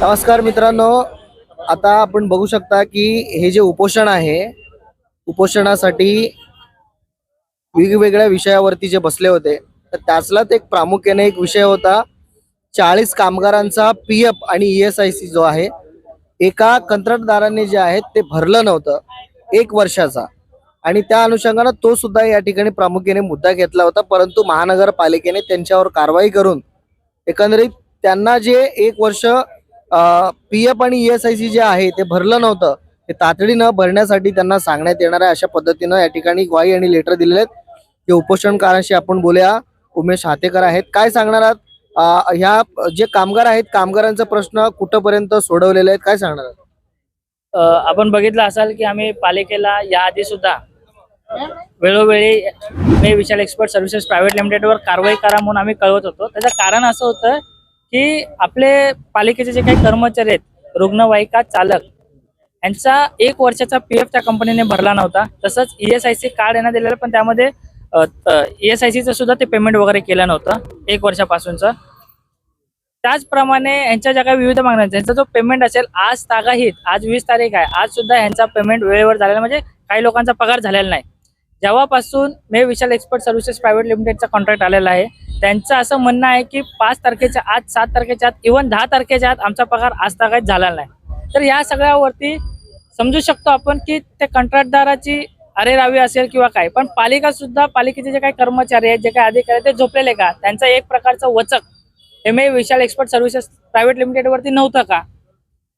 नमस्कार मित्रांनो आता आपण बघू शकता की हे जे उपोषण आहे उपोषणासाठी वेगवेगळ्या विषयावरती जे बसले होते तर त्याचलाच एक प्रामुख्याने एक विषय होता चाळीस कामगारांचा पी एफ आणि ई एस आय सी जो आहे एका कंत्राटदाराने जे आहे ते भरलं नव्हतं एक वर्षाचा. आणि त्या अनुषंगानं तो सुद्धा या ठिकाणी प्रामुख्याने मुद्दा घेतला होता. परंतु महानगरपालिकेने त्यांच्यावर कारवाई करून एकंदरीत त्यांना जे एक वर्ष पी एफ आणि ईएसआयसी जे आहे ते भरलं नव्हतं. ते तातडीनं भरण्यासाठी त्यांना सांगण्यात येणार आहे अशा पद्धतीनं या ठिकाणी ग्वाही आणि लेटर दिलेले आहेत. ते उपोषणकारांशी आपण बोलूया. उमेश हातेकर आहेत. काय सांगणार आहात? ह्या जे कामगार आहेत कामगारांचा प्रश्न कुठंपर्यंत सोडवलेले आहेत? काय सांगणार आहात? आपण बघितलं असाल की आम्ही पालिकेला याआधी सुद्धा वेळोवेळी मी विशाल एक्सपर्ट सर्व्हिसेस प्रायव्हेट लिमिटेडवर कारवाई करा म्हणून आम्ही कळवत होतो. त्याचं कारण असं होतं की आपले पालिकेचे जे काही कर्मचारी आहेत रुग्णवाहिका चालक यांचा एक वर्षाचा पी एफ त्या कंपनीने भरला नव्हता. तसंच E S I C card यांना दिलेलं पण त्यामध्ये ई एस आय सीचं सुद्धा ते पेमेंट वगैरे केलं नव्हतं एक वर्षापासूनचं. त्याचप्रमाणे यांच्या ज्या काही विविध मागण्या त्यांचा जो पेमेंट असेल आज तागाहीत आज वीस तारीख आहे आज सुद्धा यांचा पेमेंट वेळेवर झालेला म्हणजे काही लोकांचा पगार झालेला नाही. जेव्हापासून मे विशाल एक्सपर्ट सर्व्हिसेस प्रायव्हेट लिमिटेडचा कॉन्ट्रॅक्ट आलेला आहे त्यांचं असं म्हणणं आहे की पाच तारखेच्या आज सात तारखेच्या आत इव्हन दहा तारखेच्या आत आमचा पगार आज तागायत झाला नाही. तर या सगळ्यावरती समजू शकतो आपण की त्या कंत्राटदाराची अरेरावी असेल किंवा काय पण पालिका सुद्धा पालिकेचे जे काही कर्मचारी आहेत जे काही अधिकारी आहेत ते झोपलेले का? त्यांचा एक प्रकारचं वचक M A Vishal expert services private लिमिटेडवरती नव्हतं का?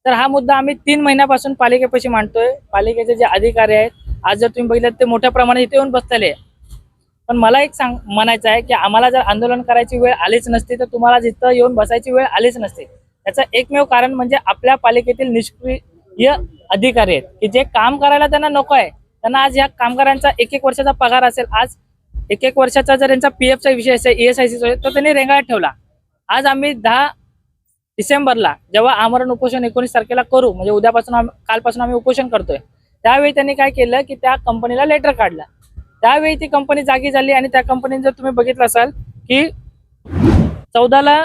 तर हा मुद्दा आम्ही तीन महिन्यापासून पालिकेपाशी मांडतोय. पालिकेचे जे अधिकारी आहेत आज जर तुम्ही बघितलं ते मोठ्या प्रमाणात इथे येऊन बसलेले पण मला एक सांग म्हणायचं आहे की आम्हाला जर आंदोलन करायची वेळ आलीच नसती तर तुम्हाला जिथं येऊन बसायची वेळ आलीच नसते. त्याचं एकमेव कारण म्हणजे आपल्या पालिकेतील निष्क्रिय अधिकारी आहेत की जे काम करायला त्यांना नको आहे. त्यांना आज या कामगारांचा एक एक वर्षाचा पगार असेल आज एक एक वर्षाचा जर यांचा पी एफचा विषय असेल ई एस तर त्यांनी रेंगाळत ठेवला. आज आम्ही दहा डिसेंबरला जेव्हा आमरण उपोषण एकोणीस तारखेला करू म्हणजे उद्यापासून कालपासून आम्ही उपोषण करतोय त्यावेळी त्यांनी काय केलं की त्या कंपनीला लेटर काढला. त्यावेळी ती कंपनी जागी झाली आणि त्या कंपनीने जर तुम्ही बघितलं असाल की चौदाला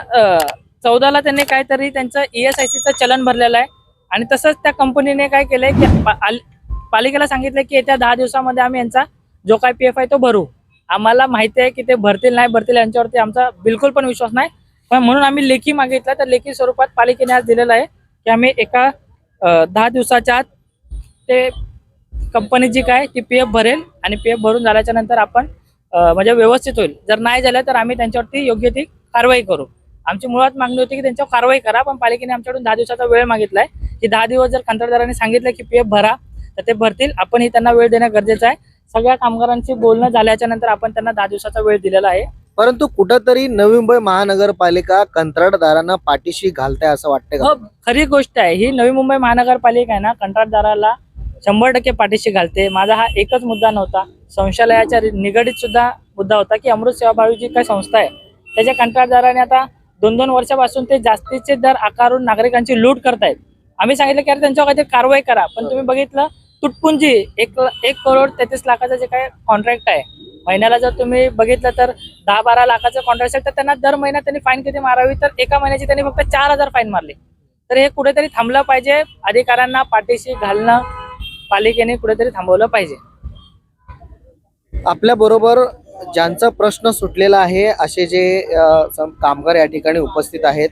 चौदाला त्यांनी काहीतरी त्यांचं ईएसआयसीचं चलन भरलेलं आहे. आणि तसंच त्या कंपनीने काय केलंय की पालिकेला सांगितलं की येत्या दहा दिवसामध्ये आम्ही यांचा जो काय पी एफ आहे तो भरू. आम्हाला माहिती आहे की ते भरतील नाही भरतील यांच्यावरती आमचा बिलकुल पण विश्वास नाही. पण म्हणून आम्ही लेखी मागितला. तर लेखी स्वरूपात पालिकेने आज दिलेलं आहे की आम्ही एका दहा दिवसाच्या आत ते कंपनी जी काय ती पी एफ भरेल आणि पी एफ भरून झाल्याच्यानंतर आपण म्हणजे व्यवस्थित होईल. जर नाही झालं तर आम्ही त्यांच्यावरती योग्य ती कारवाई करू. आमची मुळात मागणी होती की त्यांच्यावर कारवाई करा पण पालिकेने आमच्याकडून दहा दिवसाचा वेळ मागितलाय. की दहा दिवस जर कंत्राटदारांनी सांगितलं की पी एफ भरा तर ते भरतील. आपणही त्यांना वेळ देणं गरजेचं आहे. सगळ्या कामगारांशी बोलणं झाल्याच्यानंतर आपण त्यांना दहा दिवसाचा वेळ दिलेला आहे. परंतु कुठंतरी नवी मुंबई महानगरपालिका कंत्राटदारांना पाठीशी घालते असं वाटतं हो खरी गोष्ट आहे. ही नवी मुंबई महानगरपालिका आहे ना कंत्राटदाराला शंभर टक्के पाठीशी घालते. माझा हा एकच मुद्दा नव्हता. संशयालयाच्या निगडीत सुद्धा मुद्दा होता की अमृत सेवाभावी जी काही संस्था आहे त्याच्या कंत्राटदाराने आता दोन दोन वर्षापासून ते जास्तीचे दर आकारून नागरिकांची लूट करतायत. आम्ही सांगितलं की अरे त्यांच्यावर काहीतरी कारवाई करा. पण तुम्ही बघितलं तुटपुंजी एक एक करोड तेहतीस लाखाचं जे काय कॉन्ट्रॅक्ट आहे महिन्याला जर तुम्ही बघितलं तर दहा बारा लाखाचं कॉन्ट्रॅक्ट असेल तर त्यांना दर महिन्यात त्यांनी फाईन किती मारावी? तर एका महिन्याची त्यांनी फक्त चार हजार फाईन मारली. तर हे कुठेतरी थांबलं पाहिजे. अधिकाऱ्यांना पाठीशी घालणं पालिकेने कुठेतरी थांबवलं पाहिजे. आपल्या बरोबर ज्यांचा प्रश्न सुटलेला आहे असे जे अ, कामगार या ठिकाणी उपस्थित आहेत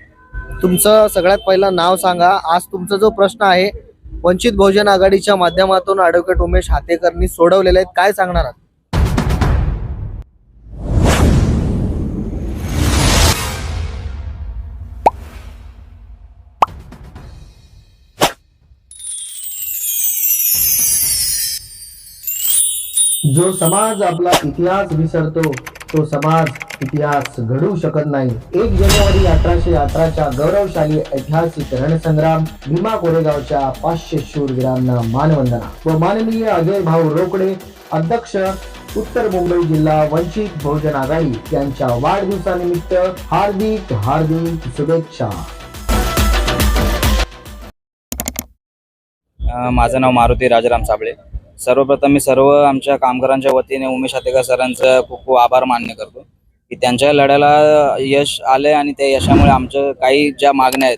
तुमचं सगळ्यात पहिलं नाव सांगा. आज तुमचा जो प्रश्न आहे वंचित बहुजन आघाडीच्या माध्यमातून ॲडव्होकेट उमेश हातेकरनी सोडवलेले आहेत. काय सांगणार आहात? जो समाज आपला इतिहास विसरतो तो समाज इतिहास घडवू शकत नाही. एक जानेवारी अठराशे अठराच्या गौरवशाली ऐतिहासिक रणसंग्राम भीमा कोरेगावच्या पाचशे शूरवीरांना मानवंदना. व माननीय अजय भाऊ रोकडे अध्यक्ष उत्तर मुंबई जिल्हा वंचित बहुजन आघाडी यांच्या वाढदिवसानिमित्त हार्दिक हार्दिक शुभेच्छा. माझं नाव मारुती राजाराम साबळे. सर्वप्रथम मी सर्व आमच्या कामगारांच्या वतीने उमेश हातेकर सरांचं खूप खूप आभार मान्य करतो की त्यांच्या लढ्याला यश आलंय आणि त्या यशामुळे आमच्या काही ज्या मागण्या आहेत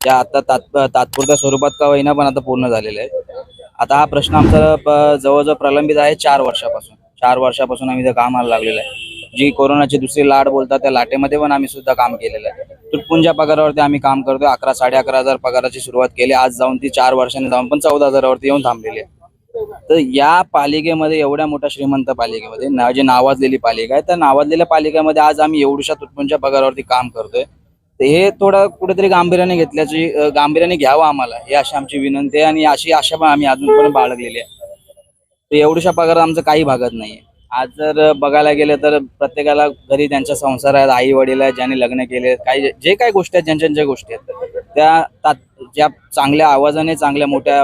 ज्या आता तात तात्पुरत्या स्वरूपात का होईना पण आता पूर्ण झालेल्या आहेत. आता हा प्रश्न आमचा जवळजवळ प्रलंबित आहे चार वर्षापासून. चार वर्षापासून आम्ही त्या कामाला लागलेलं आहे. जी कोरोनाची दुसरी लाट बोलतात त्या लाटेमध्ये पण आम्ही सुद्धा काम केलेलं आहे. तुटपुंजा पगारावरती आम्ही काम करतोय अकरा साडे अकरा हजार पगाराची सुरुवात केली. आज जाऊन ती चार वर्षांनी जाऊन पण चौदा हजारावरती येऊन थांबलेली आहे. तर या पालिकेमध्ये एवढ्या मोठ्या श्रीमंत पालिकेमध्ये ना जी नावाजलेली पालिका आहे त्या नावाजलेल्या पालिकेमध्ये आज आम्ही एवढ्याशा तुटपुंच्या पगारावरती काम करतोय. तर हे थोडं कुठेतरी गांभीर्याने घेतल्याची गांभीर्याने घ्यावं आम्हाला. ही अशी आमची विनंती आहे आणि अशी आशा पण आम्ही अजूनपर्यंत बाळगलेली आहे. तर एवढ्या पगारात आमचं काही भागत नाहीये. आज जर बघायला गेलं तर प्रत्येकाला घरी त्यांचा संसार आहेत आई वडील आहेत ज्यांनी लग्न केले काही जे- काही गोष्टी आहेत ज्यांच्या ज्या गोष्टी आहेत त्या ज्या चांगल्या आवाजाने चांगल्या मोठ्या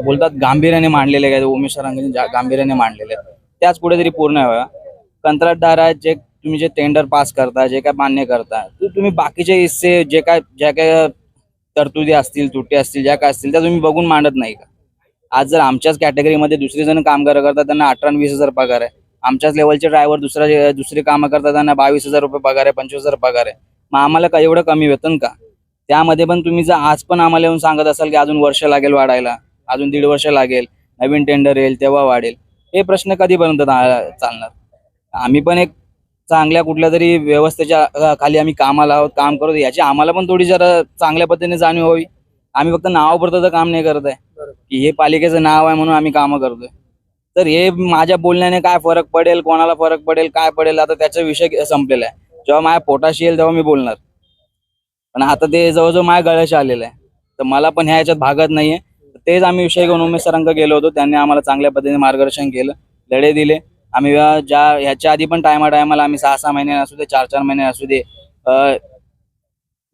बोलतात गांभीर्याने मांडलेले आहेत उमेश सरांनी गांभीर्याने मांडलेले आहेत. त्याच कुठेतरी पूर्ण व्हाव्या कंत्राटदार आहेत जे तुम्ही जे टेंडर पास करता जे काय मान्य करता तुम्ही बाकीचे हिस्से जे काय ज्या काय तरतुदी असतील तुटी असतील ज्या काय असतील त्या तुम्ही बघून मांडत नाही का? आज जर आमच्याच कॅटेगरीमध्ये दुसरे जण कामगार करतात त्यांना अठरा वीस हजार पगार आहे. आमच्याच लेवलचे ड्रायव्हर दुसरा दुसरी कामं करतात त्यांना बावीस हजार रुपये पगार आहे पंचवीस हजार पगार आहे. मग आम्हाला एवढं कमी वेतन का? त्यामध्ये पण तुम्ही जर आज पण आम्हाला येऊन सांगत असाल की अजून वर्ष लागेल वाढायला अजून दीड वर्ष लागेल नवीन टेंडर येईल तेव्हा वाढेल. हे प्रश्न कधीपर्यंत चालणार? आम्ही पण एक चांगल्या कुठल्या तरी व्यवस्थेच्या खाली आम्ही कामाला आहोत काम करतो याची आम्हाला पण थोडी जरा चांगल्या पद्धतीने जाणीव हवी. आम्ही फक्त नावापुरतं तर काम नाही करत आहे. की हे पालिकेचं नाव आहे म्हणून आम्ही कामं करतोय. तर हे माझ्या बोलण्याने काय फरक पडेल कोणाला फरक पडेल काय पडेल आता त्याचा विषय संपलेला आहे. जेव्हा माझ्या पोटाशी येईल तेव्हा मी बोलणार. पण आता ते जवळजवळ माझ्या गळ्याशी आलेलं आहे. तर मला पण ह्या ह्याच्यात भागत नाहीये. तेच आम्ही विषय घेऊन उमेश सरांक गेलो होतो. त्यांनी आम्हाला चांगल्या पद्धतीने मार्गदर्शन केलं लढे दिले. आम्ही ज्या ह्याच्या आधी पण टायमा टायमाला आम्ही सहा सहा महिने असू दे चार चार महिने असू दे अ,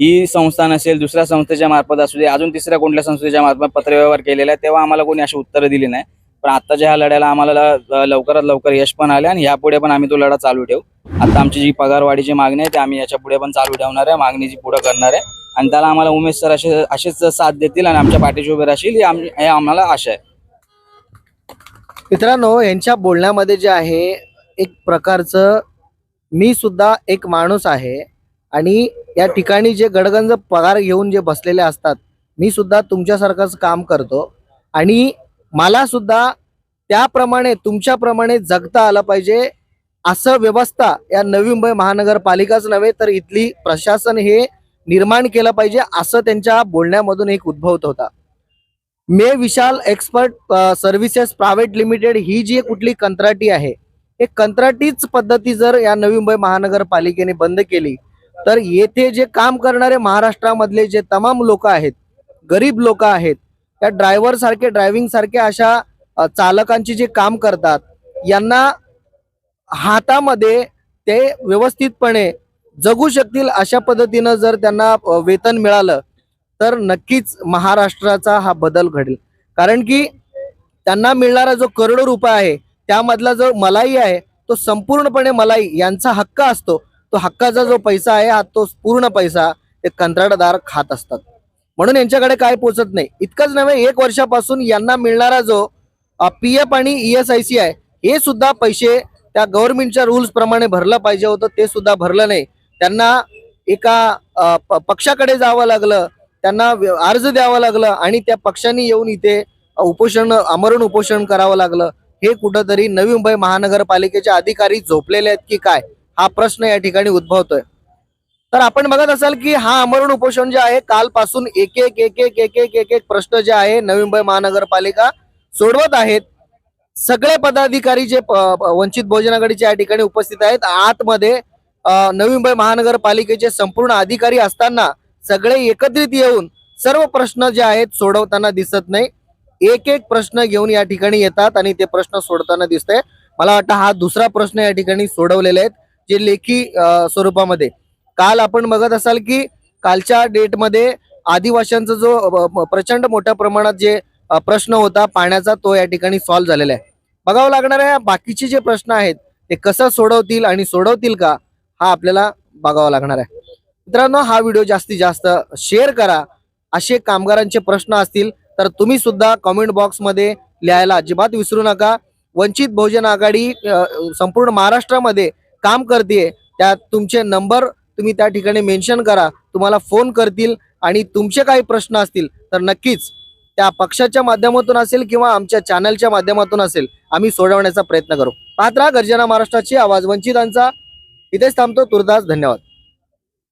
ही संस्था नसेल दुसऱ्या संस्थेच्या मार्फत असू दे अजून तिसऱ्या कोणत्या संस्थेच्या मार्फत पत्रव्यवहार केलेला आहे तेव्हा आम्हाला कोणी अशी उत्तरं दिली नाही. पण आत्ताच्या ह्या लढ्याला आम्हाला लवकरात लवकर यश पण आले आणि यापुढे पण आम्ही तो लढा चालू ठेवू. आता आमची जी पगारवाढीची मागणी आहे ती आम्ही याच्यापुढे पण चालू ठेवणार आहे मागणी जी पुढे करणार आहे. आणि त्याला आम्हाला उमेश सर असे असेच साथ देतील आणि आमच्या पाठीशी उभे राहतील ही आम- हे आम्हाला आशा आहे. मित्रांनो यांच्या बोलण्यामध्ये जे आहे एक प्रकारचं मी सुद्धा एक माणूस आहे आणि या ठिकाणी जे गडगंज पगार घेऊन जे बसलेले असतात मी सुद्धा तुमच्यासारखंच काम करतो. आणि मला सुद्धा त्याप्रमाणे तुमच्याप्रमाणे जगता आलं पाहिजे असं व्यवस्था या नवी मुंबई महानगरपालिकाच नव्हे तर इथली प्रशासन हे निर्माण केलं पाहिजे असं त्यांच्या बोलण्यामधून एक उद्भवत होता. मे Vishal expert services private limited ही जी कुठली कंत्राटी आहे हे कंत्राटीच पद्धती जर या नवी मुंबई महानगरपालिकेने बंद केली तर येथे जे काम करणारे महाराष्ट्रामधले जे तमाम लोक आहेत गरीब लोक आहेत त्या ड्रायव्हर सारखे ड्रायव्हिंग सारखे अशा चालकांची जे काम करतात यांना हातामध्ये ते व्यवस्थितपणे जगू शकतील अशा पद्धतीनं जर त्यांना वेतन मिळालं तर नक्कीच महाराष्ट्राचा हा बदल घडेल. कारण की त्यांना मिळणारा जो करोडो रुपये आहे त्यामधला जो मलाई आहे तो संपूर्णपणे मलाई यांचा हक्क असतो. तो हक्काचा जो पैसा आहे हा तो पूर्ण पैसा ते कंत्राटदार खात असतात. म्हणून यांच्याकडे काय पोचत नाही. इतकंच नव्हे एक वर्षापासून यांना मिळणारा जो पी एफ आणि ई एस आय सी आहे हे सुद्धा पैसे त्या गव्हर्नमेंटच्या रुल्स प्रमाणे भरलं पाहिजे होतं ते सुद्धा भरलं नाही. त्यांना एका पक्षाकडे जावं लागलं त्यांना अर्ज द्यावा लागला आणि त्या पक्षांनी येऊन इथे उपोषण आमरण उपोषण करावं लागलं. हे कुठंतरी नवी मुंबई महानगरपालिकेचे अधिकारी झोपलेले आहेत की काय? हा प्रश्न या ठिकाणी उद्भवतोय. तर आपण बघत असाल की हा आमरण उपोषण जे आहे कालपासून एक एक एक एक एक एक एक एक प्रश्न जे आहे नवी मुंबई महानगरपालिका सोडवत आहेत. सगळे पदाधिकारी जे वंचित बहुजन आघाडीचे या ठिकाणी उपस्थित आहेत. आतमध्ये नवी मुंबई महानगरपालिकेचे संपूर्ण अधिकारी असताना सगळे एकत्रित येऊन सर्व प्रश्न जे आहेत सोडवताना दिसत नाही. एक एक प्रश्न घेऊन या ठिकाणी येतात आणि ते प्रश्न सोडताना दिसत मला वाटतं हा दुसरा प्रश्न या ठिकाणी सोडवलेले आहेत जे लेखी स्वरूपामध्ये. काल आपण बघत असाल की कालच्या डेटमध्ये आदिवाशांचा जो प्रचंड मोठ्या प्रमाणात जे प्रश्न होता पाण्याचा तो या ठिकाणी सॉल्व्ह झालेला आहे. बघावं लागणार आहे बाकीचे जे प्रश्न आहेत ते कसं सोडवतील आणि सोडवतील का? हा आपल्याला बघावा लागणार आहे. मित्रांनो हा व्हिडिओ जास्तीत जास्त शेअर करा. असे कामगारांचे प्रश्न असतील तर तुम्ही सुद्धा कॉमेंट बॉक्समध्ये लिहायला अजिबात विसरू नका. वंचित बहुजन आघाडी संपूर्ण महाराष्ट्रामध्ये काम करते त्यात तुमचे नंबर तुम्ही त्या ठिकाणी मेन्शन करा. तुम्हाला फोन करतील आणि तुमचे काही प्रश्न असतील तर नक्कीच त्या पक्षाच्या माध्यमातून असेल किंवा आमच्या चॅनलच्या माध्यमातून असेल आम्ही सोडवण्याचा प्रयत्न करू. पात्रा गर्जना महाराष्ट्राची आवाज. वंचितांचा इथेच थांबतो. तुर्तास धन्यवाद.